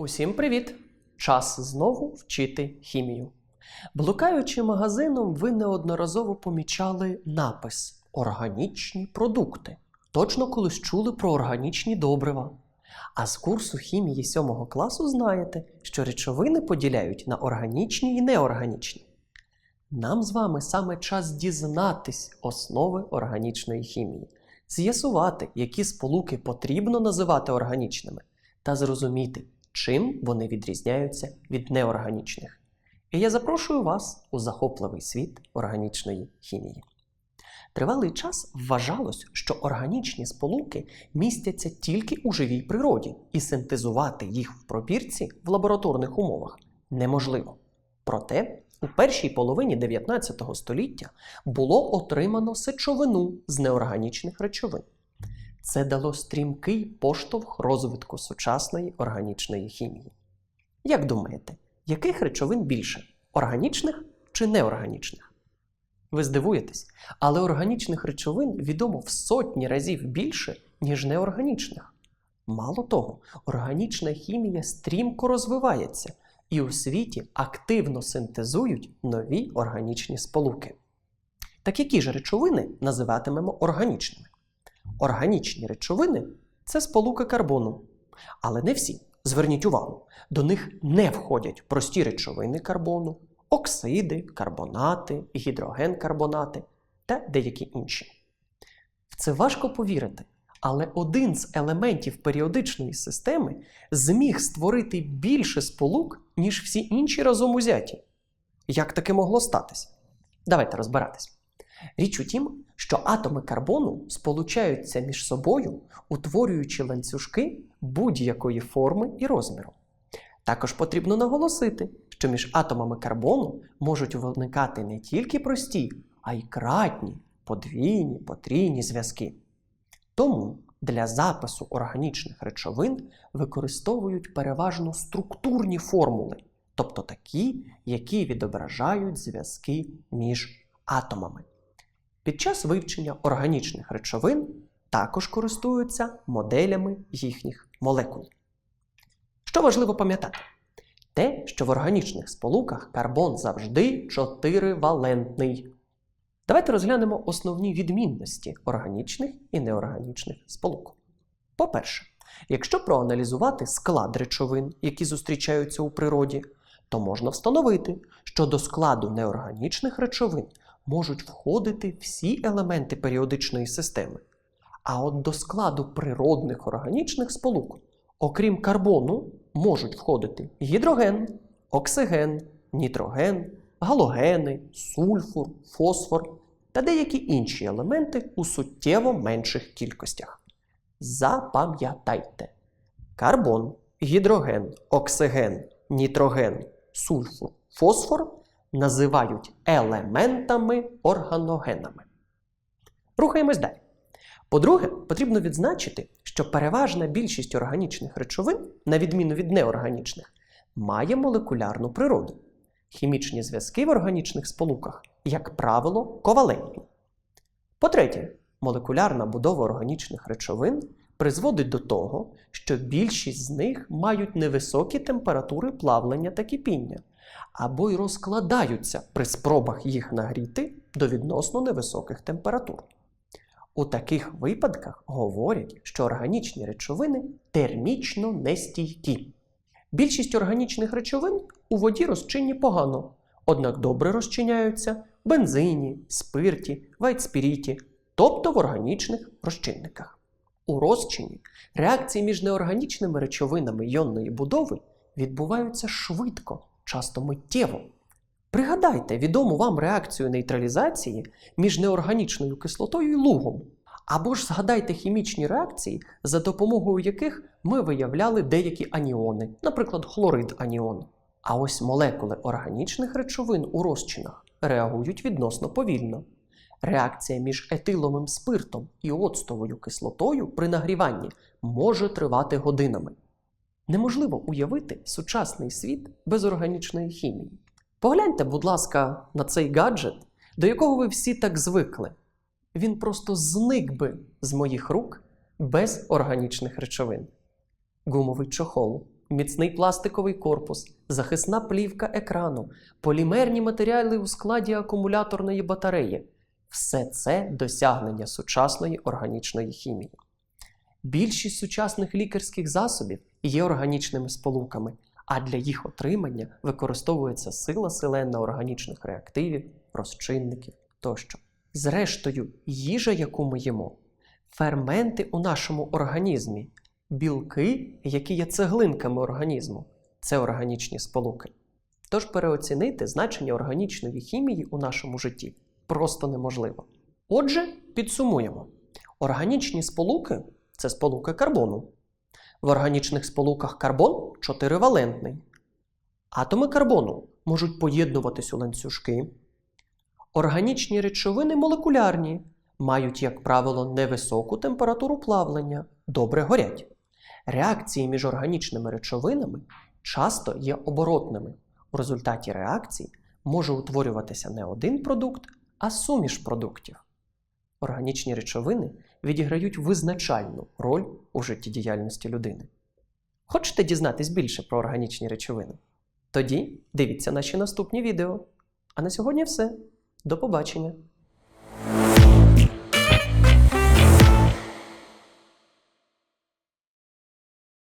Усім привіт! Час знову вчити хімію. Блукаючи магазином, ви неодноразово помічали напис Органічні продукти. Точно колись чули про органічні добрива. А з курсу хімії 7 класу знаєте, що речовини поділяють на органічні і неорганічні. Нам з вами саме час дізнатись основи органічної хімії, з'ясувати, які сполуки потрібно називати органічними, та зрозуміти, чим вони відрізняються від неорганічних. І я запрошую вас у захопливий світ органічної хімії. Тривалий час вважалось, що органічні сполуки містяться тільки у живій природі, і синтезувати їх в пробірці в лабораторних умовах неможливо. Проте у першій половині 19 століття було отримано сечовину з неорганічних речовин. Це дало стрімкий поштовх розвитку сучасної органічної хімії. Як думаєте, яких речовин більше органічних чи неорганічних? Ви здивуєтесь, але органічних речовин відомо в сотні разів більше, ніж неорганічних. Мало того, органічна хімія стрімко розвивається, і у світі активно синтезують нові органічні сполуки. Так які ж речовини називатимемо органічними? Органічні речовини це сполуки карбону. Але не всі. Зверніть увагу, до них не входять прості речовини карбону, оксиди, карбонати, гідрогенкарбонати та деякі інші. В це важко повірити, але один з елементів періодичної системи зміг створити більше сполук, ніж всі інші разом узяті. Як таке могло статись? Давайте розбиратись. Річ у тім, що атоми карбону сполучаються між собою, утворюючи ланцюжки будь-якої форми і розміру. Також потрібно наголосити, що між атомами карбону можуть виникати не тільки прості, а й кратні, подвійні, потрійні зв'язки. Тому для запису органічних речовин використовують переважно структурні формули, тобто такі, які відображають зв'язки між атомами. Під час вивчення органічних речовин також користуються моделями їхніх молекул. Що важливо пам'ятати? Те, що в органічних сполуках карбон завжди чотиривалентний. Давайте розглянемо основні відмінності органічних і неорганічних сполук. По-перше, якщо проаналізувати склад речовин, які зустрічаються у природі, то можна встановити, що до складу неорганічних речовин можуть входити всі елементи періодичної системи. А от до складу природних органічних сполук, окрім карбону, можуть входити гідроген, оксиген, нітроген, галогени, сульфур, фосфор та деякі інші елементи у суттєво менших кількостях. Запам'ятайте: карбон, гідроген, оксиген, нітроген, сульфур, фосфор називають елементами органогенами. Рухаємось далі. По-друге, потрібно відзначити, що переважна більшість органічних речовин, на відміну від неорганічних, має молекулярну природу. Хімічні зв'язки в органічних сполуках, як правило, ковалентні. По-третє, молекулярна будова органічних речовин призводить до того, що більшість з них мають невисокі температури плавлення та кипіння, або й розкладаються при спробах їх нагріти до відносно невисоких температур. У таких випадках говорять, що органічні речовини термічно нестійкі. Більшість органічних речовин у воді розчинні погано, однак добре розчиняються в бензині, спирті, вайтспіріті, тобто в органічних розчинниках. У розчині реакції між неорганічними речовинами йонної будови відбуваються швидко, часто миттєво. Пригадайте відому вам реакцію нейтралізації між неорганічною кислотою і лугом. Або ж згадайте хімічні реакції, за допомогою яких ми виявляли деякі аніони, наприклад, хлорид аніон. А ось молекули органічних речовин у розчинах реагують відносно повільно. Реакція між етиловим спиртом і оцтовою кислотою при нагріванні може тривати годинами. Неможливо уявити сучасний світ без органічної хімії. Погляньте, будь ласка, на цей гаджет, до якого ви всі так звикли. Він просто зник би з моїх рук без органічних речовин. Гумовий чохол міцний пластиковий корпус, захисна плівка екрану, полімерні матеріали у складі акумуляторної батареї. Все це досягнення сучасної органічної хімії. Більшість сучасних лікарських засобів є органічними сполуками, а для їх отримання використовується сила селена органічних реактивів, розчинників тощо. Зрештою, їжа, яку ми їмо, ферменти у нашому організмі, білки, які є цеглинками організму, це органічні сполуки. Тож переоцінити значення органічної хімії у нашому житті просто неможливо. Отже, підсумуємо: органічні сполуки це сполуки карбону. В органічних сполуках карбон чотиривалентний. Атоми карбону можуть поєднуватись у ланцюжки. Органічні речовини молекулярні, мають, як правило, невисоку температуру плавлення, добре горять. Реакції між органічними речовинами часто є оборотними. У результаті реакцій може утворюватися не один продукт, а суміш продуктів. Органічні речовини відіграють визначальну роль у життєдіяльності людини. Хочете дізнатись більше про органічні речовини? Тоді дивіться наші наступні відео. А на сьогодні все. До побачення!